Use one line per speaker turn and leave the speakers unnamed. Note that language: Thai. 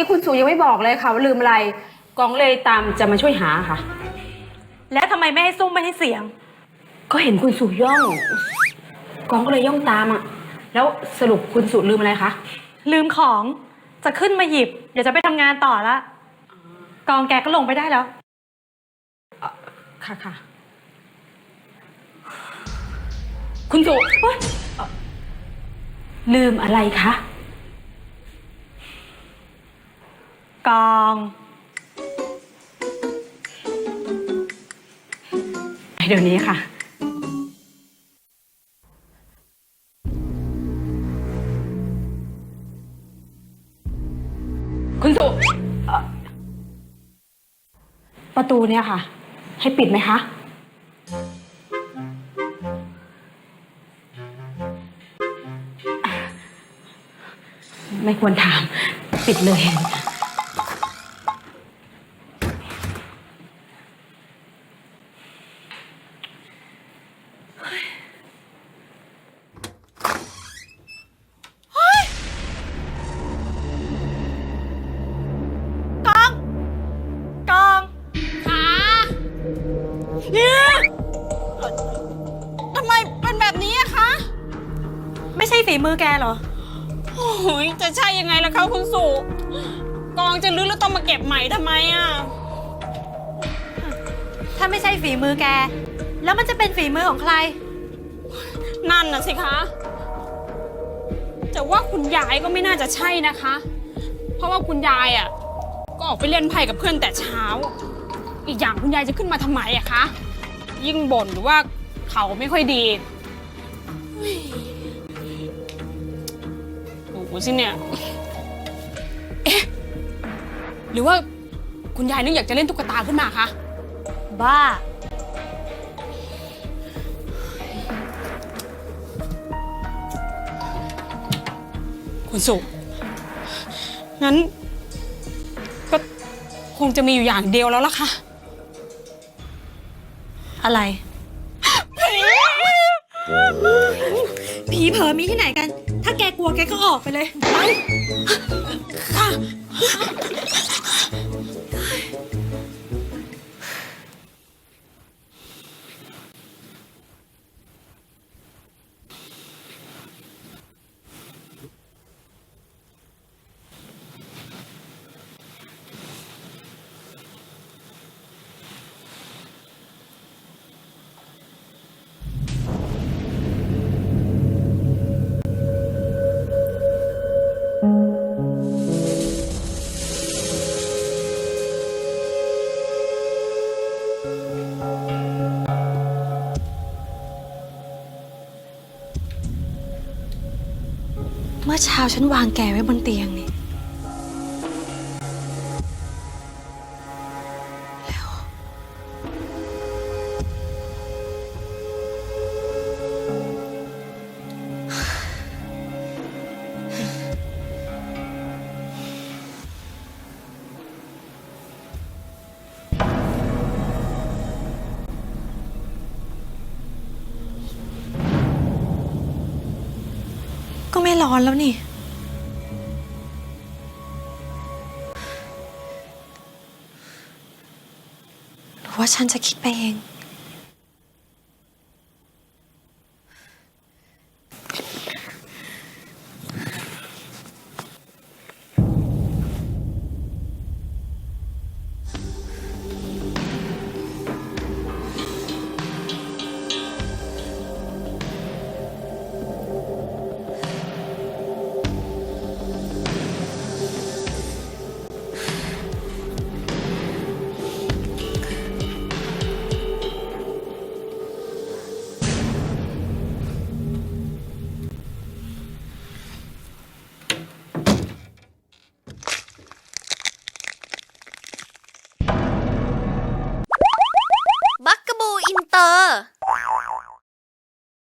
กี้คุณสุยังไม่บอกเลยค่ะว่าลืมอะไรกองเลยตามจะมาช่วยหาค่ะ
แล้วทำไมไม่ให้ซุ้มไม่ให้เสียง
ก็เห็นคุณสุย่อง กองก็เลยย่องตามอะ แล้วสรุปคุณสุลืมอะไรคะ
ลืมของจะขึ้นมาหยิบ เดี๋ยวจะไปทำงานต่อละกองแกก็ลงไปได้แล้ว
ค่ะค่ะ คุณสุเอ้ยเอ่อลืมอะไรคะ
กอง
เดี๋ยวนี้ค่ะ คุณสุเอ่อประตูเนี่ยค่ะ ให้ปิดไหมคะ ไม่ควรถาม ปิดเลย
ไม่
ใช่ฝีมือแกเหรอ
โอ้ยจะใช่ยังไงล่ะคะคุณสุกองจะลื้อแล้วต้องมาเก็บใหม่ทำไมอะ
ถ้าไม่ใช่ฝีมือแก แล้วมันจะเป็นฝีมือของใคร
นั่นน่ะสิคะจะว่าคุณยายก็ไม่น่าจะใช่นะคะ เพราะว่าคุณยายอะก็ออกไปเล่นไพ่กับเพื่อนแต่เช้า อีกอย่างคุณยายจะขึ้นมาทำไมอะคะ ยิ่งบ่นหรือว่าเขาไม่ค่อยดี ดูสิเนี่ย เอ๊ะ หรือว่าคุณยายนึกอยากจะเล่นตุ๊กตาขึ้นมาคะ
บ้า
คุณสุงั้น ก็คงจะมีอยู่อย่างเดียวแล้วล่ะค่ะ
อะไร ผีเผลอมีที่ไหนกันถ้า แกกลัวแกก็ออกไปเลยไป
ค่ะ
มื่อเช้าฉันวางแกไว้บนเตียงนี่ อนแล้วนี่ หรือว่าฉันจะคิดไปเอง